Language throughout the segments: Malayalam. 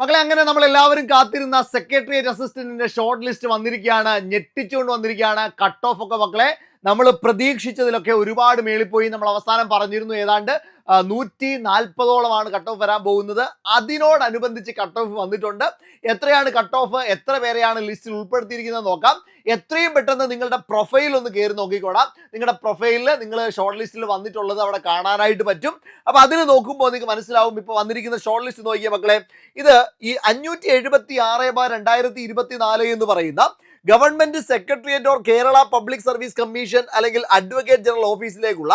മക്കളെ അങ്ങനെ നമ്മൾ എല്ലാവരും കാത്തിരുന്ന സെക്രട്ടേറിയറ്റ് അസിസ്റ്റന്റിന്റെ ഷോർട്ട് ലിസ്റ്റ് വന്നിരിക്കുകയാണ് ഞെട്ടിച്ചുകൊണ്ട് വന്നിരിക്കുകയാണ് കട്ട് ഓഫ് ഒക്കെ മക്കളെ. നമ്മൾ പ്രതീക്ഷിച്ചതിലൊക്കെ ഒരുപാട് മേളിപ്പോയി നമ്മൾ അവസാനം പറഞ്ഞിരുന്നു ഏതാണ്ട് നൂറ്റി നാൽപ്പതോളമാണ് കട്ട് ഓഫ് വരാൻ പോകുന്നത്. അതിനോടനുബന്ധിച്ച് കട്ട് ഓഫ് വന്നിട്ടുണ്ട്. എത്രയാണ് കട്ട് ഓഫ് എത്ര പേരെയാണ് ലിസ്റ്റിൽ ഉൾപ്പെടുത്തിയിരിക്കുന്നത് നോക്കാം. എത്രയും പെട്ടെന്ന് നിങ്ങളുടെ പ്രൊഫൈൽ ഒന്ന് കയറി നോക്കിക്കോളാം നിങ്ങളുടെ പ്രൊഫൈലിൽ നിങ്ങൾ ഷോർട്ട് ലിസ്റ്റിൽ വന്നിട്ടുള്ളത് അവിടെ കാണാനായിട്ട് പറ്റും. അപ്പോൾ അതിൽ നോക്കുമ്പോൾ നിങ്ങൾക്ക് മനസ്സിലാവും ഇപ്പൊ വന്നിരിക്കുന്ന ഷോർട്ട് ലിസ്റ്റ് നോക്കിയ മക്കളെ ഇത് ഈ അഞ്ഞൂറ്റി എഴുപത്തി ആറ് ബാർ രണ്ടായിരത്തി ഇരുപത്തി നാല് എന്ന് പറയുന്ന government secretariat or Kerala public service commission അല്ലെങ്കിൽ അഡ്വക്കേറ്റ് ജനറൽ ഓഫീസിലേക്കുള്ള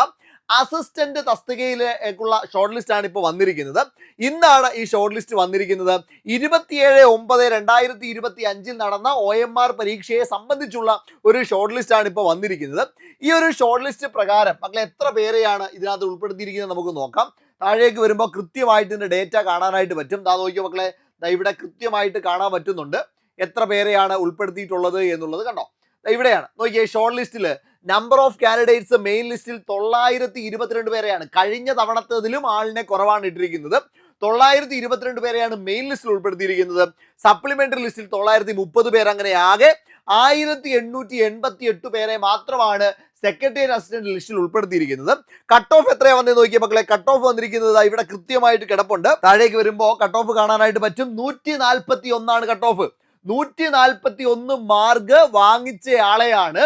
അസിസ്റ്റന്റ് തസ്തികയിലേക്കുള്ള ഷോർട്ട് ലിസ്റ്റ് ആണ് ഇപ്പോൾ വന്നിരിക്കുന്നത്. ഇന്നാണ് ഈ ഷോർട്ട് ലിസ്റ്റ് വന്നിരിക്കുന്നത്. ഇരുപത്തിയേഴ് ഒമ്പത് രണ്ടായിരത്തി ഇരുപത്തി അഞ്ചിൽ നടന്ന ഒ എം ആർ പരീക്ഷയെ സംബന്ധിച്ചുള്ള ഒരു ഷോർട്ട് ലിസ്റ്റ് ആണ് ഇപ്പോൾ വന്നിരിക്കുന്നത്. ഈ ഒരു ഷോർട്ട് ലിസ്റ്റ് പ്രകാരം മക്കളെ എത്ര പേരെയാണ് ഇതിനകത്ത് ഉൾപ്പെടുത്തിയിരിക്കുന്നത് നമുക്ക് നോക്കാം. താഴേക്ക് വരുമ്പോൾ കൃത്യമായിട്ട് ഇതിന്റെ ഡേറ്റ കാണാനായിട്ട് പറ്റും. ദാ നോക്കിയോ മക്കളെ? ഇവിടെ കൃത്യമായിട്ട് കാണാൻ പറ്റുന്നുണ്ട്. എത്ര പേരെയാണ് ഉൾപ്പെടുത്തിയിട്ടുള്ളത് എന്നുള്ളത് കണ്ടോ? ഇവിടെയാണ്. നോക്കിയേ ഷോർട്ട് ലിസ്റ്റിൽ നമ്പർ ഓഫ് കാൻഡിഡേറ്റ്സ് മെയിൻ ലിസ്റ്റിൽ തൊള്ളായിരത്തി ഇരുപത്തിരണ്ട് പേരെയാണ്. കഴിഞ്ഞ തവണത്തതിലും ആളിനെ കുറവാണ് ഇട്ടിരിക്കുന്നത്. തൊള്ളായിരത്തി ഇരുപത്തിരണ്ട് പേരെയാണ് മെയിൻ ലിസ്റ്റിൽ ഉൾപ്പെടുത്തിയിരിക്കുന്നത്. സപ്ലിമെന്ററി ലിസ്റ്റിൽ തൊള്ളായിരത്തി മുപ്പത് പേർ അങ്ങനെ ആകെ ആയിരത്തി എണ്ണൂറ്റി എൺപത്തി എട്ട് പേരെ മാത്രമാണ് സെക്രട്ടേറിയറ്റ് അസിസ്റ്റന്റ് ലിസ്റ്റിൽ ഉൾപ്പെടുത്തിയിരിക്കുന്നത്. കട്ട് ഓഫ് എത്രയാ വന്നേ നോക്കിയ മക്കളെ കട്ട് ഓഫ് വന്നിരിക്കുന്നത് ഇവിടെ കൃത്യമായിട്ട് കിടപ്പുണ്ട്. താഴേക്ക് വരുമ്പോൾ കട്ട് ഓഫ് കാണാനായിട്ട് പറ്റും. നൂറ്റി നാൽപ്പത്തി ഒന്നാണ് കട്ട് ഓഫ് നൂറ്റി നാൽപ്പത്തി ഒന്ന് മാർക്ക് വാങ്ങിച്ചയാളെയാണ്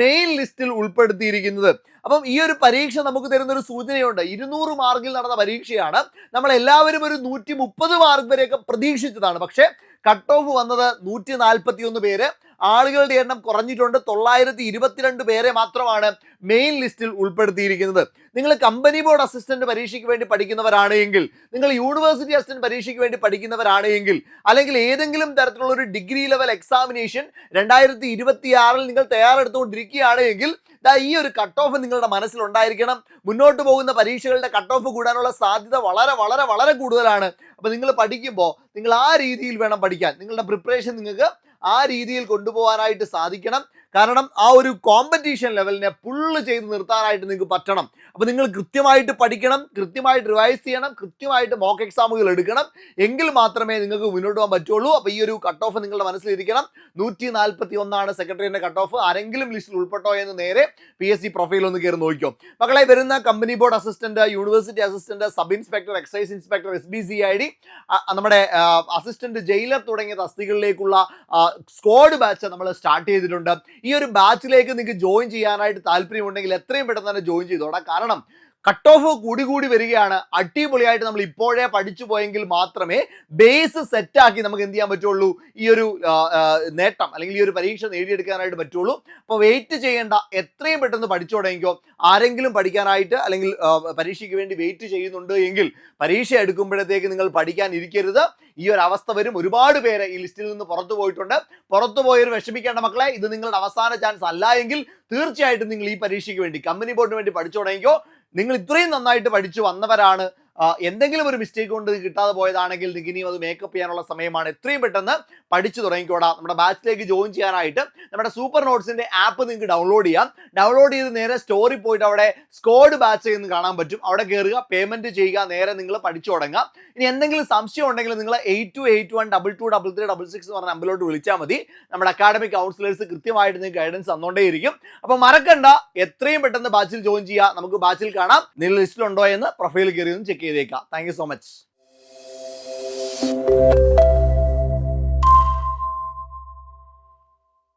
മെയിൻ ലിസ്റ്റിൽ ഉൾപ്പെടുത്തിയിരിക്കുന്നത്. അപ്പം ഈ ഒരു പരീക്ഷ നമുക്ക് തരുന്ന ഒരു സൂചനയുണ്ട്. ഇരുന്നൂറ് മാർക്കിൽ നടന്ന പരീക്ഷയാണ്. നമ്മൾ എല്ലാവരും ഒരു നൂറ്റി മുപ്പത് മാർക്ക് വരെയൊക്കെ പ്രതീക്ഷിച്ചതാണ്. പക്ഷേ കട്ട് ഓഫ് വന്നത് നൂറ്റി നാൽപ്പത്തി ഒന്ന് പേര്. ആളുകളുടെ എണ്ണം കുറഞ്ഞിട്ടുണ്ട്. തൊള്ളായിരത്തി ഇരുപത്തിരണ്ട് പേരെ മാത്രമാണ് മെയിൻ ലിസ്റ്റിൽ ഉൾപ്പെടുത്തിയിരിക്കുന്നത്. നിങ്ങൾ കമ്പനി ബോർഡ് അസിസ്റ്റന്റ് പരീക്ഷയ്ക്ക് വേണ്ടി പഠിക്കുന്നവരാണെങ്കിൽ നിങ്ങൾ യൂണിവേഴ്സിറ്റി അസിസ്റ്റന്റ് പരീക്ഷയ്ക്ക് വേണ്ടി പഠിക്കുന്നവരാണെങ്കിൽ അല്ലെങ്കിൽ ഏതെങ്കിലും തരത്തിലുള്ള ഒരു ഡിഗ്രി ലെവൽ എക്സാമിനേഷൻ രണ്ടായിരത്തി ഇരുപത്തി ആറിൽ നിങ്ങൾ തയ്യാറെടുത്തുകൊണ്ടിരിക്കുകയാണ് എങ്കിൽ ദാ ഈ ഒരു കട്ട് ഓഫ് നിങ്ങളുടെ മനസ്സിൽ ഉണ്ടായിരിക്കണം മുന്നോട്ട് പോകുന്ന പരീക്ഷകളുടെ കട്ട് ഓഫ് കൂടാനുള്ള സാധ്യത വളരെ വളരെ വളരെ കൂടുതലാണ്. അപ്പൊ നിങ്ങൾ പഠിക്കുമ്പോൾ നിങ്ങൾ ആ രീതിയിൽ വേണം പഠിക്കാൻ. നിങ്ങളുടെ പ്രിപ്പറേഷൻ നിങ്ങൾക്ക് ആ രീതിയിൽ കൊണ്ടുപോകാനായിട്ട് സാധിക്കണം. കാരണം ആ ഒരു കോമ്പറ്റീഷൻ ലെവലിനെ പുള്ള് ചെയ്ത് നിർത്താനായിട്ട് നിങ്ങൾക്ക് പറ്റണം. അപ്പോൾ നിങ്ങൾ കൃത്യമായിട്ട് പഠിക്കണം കൃത്യമായിട്ട് റിവൈസ് ചെയ്യണം കൃത്യമായിട്ട് മോക്ക് എക്സാമുകൾ എടുക്കണം. എങ്കിൽ മാത്രമേ നിങ്ങൾക്ക് മുന്നോട്ട് പോകാൻ പറ്റുള്ളൂ. അപ്പോൾ ഈ ഒരു കട്ട് ഓഫ് നിങ്ങളുടെ മനസ്സിലിരിക്കണം. നൂറ്റി നാൽപ്പത്തി ഒന്നാണ് സെക്രട്ടറിയുടെ കട്ട് ഓഫ് ആരെങ്കിലും ലിസ്റ്റിൽ ഉൾപ്പെട്ടോ എന്ന് നേരെ പി എസ് സി പ്രൊഫൈൽ ഒന്ന് കയറി നോക്കിക്കോ. മക്കളെ വരുന്ന company board assistant university assistant sub inspector excise inspector S B C I D നമ്മുടെ അസിസ്റ്റന്റ് ജയിലർ തുടങ്ങിയ തസ്തികളിലേക്കുള്ള സ്ക്വാഡ് ബാച്ച് നമ്മൾ സ്റ്റാർട്ട് ചെയ്തിട്ടുണ്ട്. ഈ ഒരു ബാച്ചിലേക്ക് നിങ്ങൾക്ക് ജോയിൻ ചെയ്യാനായിട്ട് താല്പര്യമുണ്ടെങ്കിൽ എത്രയും പെട്ടെന്ന് തന്നെ ജോയിൻ ചെയ്തോടാം കാരണം കാരണം കട്ട് ഓഫ് കൂടി കൂടി വരികയാണ്. അടിപൊളിയായിട്ട് നമ്മൾ ഇപ്പോഴേ പഠിച്ചു പോയെങ്കിൽ മാത്രമേ ബേസ് സെറ്റാക്കി നമുക്ക് എന്ത് ചെയ്യാൻ പറ്റുള്ളൂ? ഈ ഒരു നേട്ടം അല്ലെങ്കിൽ ഈ ഒരു പരീക്ഷ നേടിയെടുക്കാനായിട്ട് പറ്റുള്ളൂ. അപ്പോൾ വെയിറ്റ് ചെയ്യേണ്ട എത്രയും പെട്ടെന്ന് പഠിച്ചു തുടങ്ങിക്കോ ആരെങ്കിലും പഠിക്കാനായിട്ട് അല്ലെങ്കിൽ പരീക്ഷയ്ക്ക് വേണ്ടി വെയിറ്റ് ചെയ്യുന്നുണ്ട് എങ്കിൽ പരീക്ഷ എടുക്കുമ്പോഴത്തേക്ക് നിങ്ങൾ പഠിക്കാൻ ഇരിക്കരുത്. ഈ ഒരു അവസ്ഥ വരും. ഒരുപാട് പേരെ ഈ ലിസ്റ്റിൽ നിന്ന് പുറത്തു പോയിട്ടുണ്ട്. പുറത്തു പോയവർ വിഷമിക്കേണ്ട മക്കളെ ഇത് നിങ്ങളുടെ അവസാന ചാൻസ് അല്ല എങ്കിൽ തീർച്ചയായിട്ടും നിങ്ങൾ ഈ പരീക്ഷയ്ക്ക് വേണ്ടി കമ്പനി ബോർഡിന് വേണ്ടി പഠിച്ചു തുടങ്ങിക്കോ നിങ്ങൾ ഇത്രയും നന്നായിട്ട് പഠിച്ചു വന്നവരാണ് എന്തെങ്കിലും ഒരു മിസ്റ്റേക്ക് കൊണ്ട് കിട്ടാതെ പോയതാണെങ്കിൽ നിങ്ങൾക്ക് ഇനിയും അത് മേക്കപ്പ് ചെയ്യാനുള്ള സമയമാണ്. എത്രയും പെട്ടെന്ന് പഠിച്ചു തുടങ്ങിക്കോടാം. നമ്മുടെ ബാച്ചിലേക്ക് ജോയിൻ ചെയ്യാനായിട്ട് നമ്മുടെ സൂപ്പർ നോട്ട്സിന്റെ ആപ്പ് നിങ്ങൾക്ക് ഡൗൺലോഡ് ചെയ്യാം. ഡൗൺലോഡ് ചെയ്ത് നേരെ സ്റ്റോറി പോയിട്ട് അവിടെ സ്കോഡ് ബാച്ച് എന്ന് കാണാൻ പറ്റും. അവിടെ കയറുക പേയ്മെന്റ് ചെയ്യുക നേരെ നിങ്ങൾ പഠിച്ചു തുടങ്ങുക ഇനി എന്തെങ്കിലും സംശയം ഉണ്ടെങ്കിൽ നിങ്ങൾ eight two eight one double two double three double six എന്ന് പറഞ്ഞ നമ്പറിലോട്ട് വിളിച്ചാൽ മതി. നമ്മുടെ അക്കാഡമിക് കൗൺസിലേഴ്സ് കൃത്യമായിട്ട് നിങ്ങൾക്ക് ഗൈഡൻസ് തന്നുകൊണ്ടേയിരിക്കും അപ്പോൾ മറക്കണ്ട എത്രയും പെട്ടെന്ന് ബാച്ചിൽ ജോയിൻ ചെയ്യുക നമുക്ക് ബാച്ചിൽ കാണാം. നിങ്ങൾ ലിസ്റ്റിലുണ്ടോ എന്ന് പ്രൊഫൈൽ കയറി ഒന്ന് ചെക്ക് ചെയ്തേക്കാം. Thank so much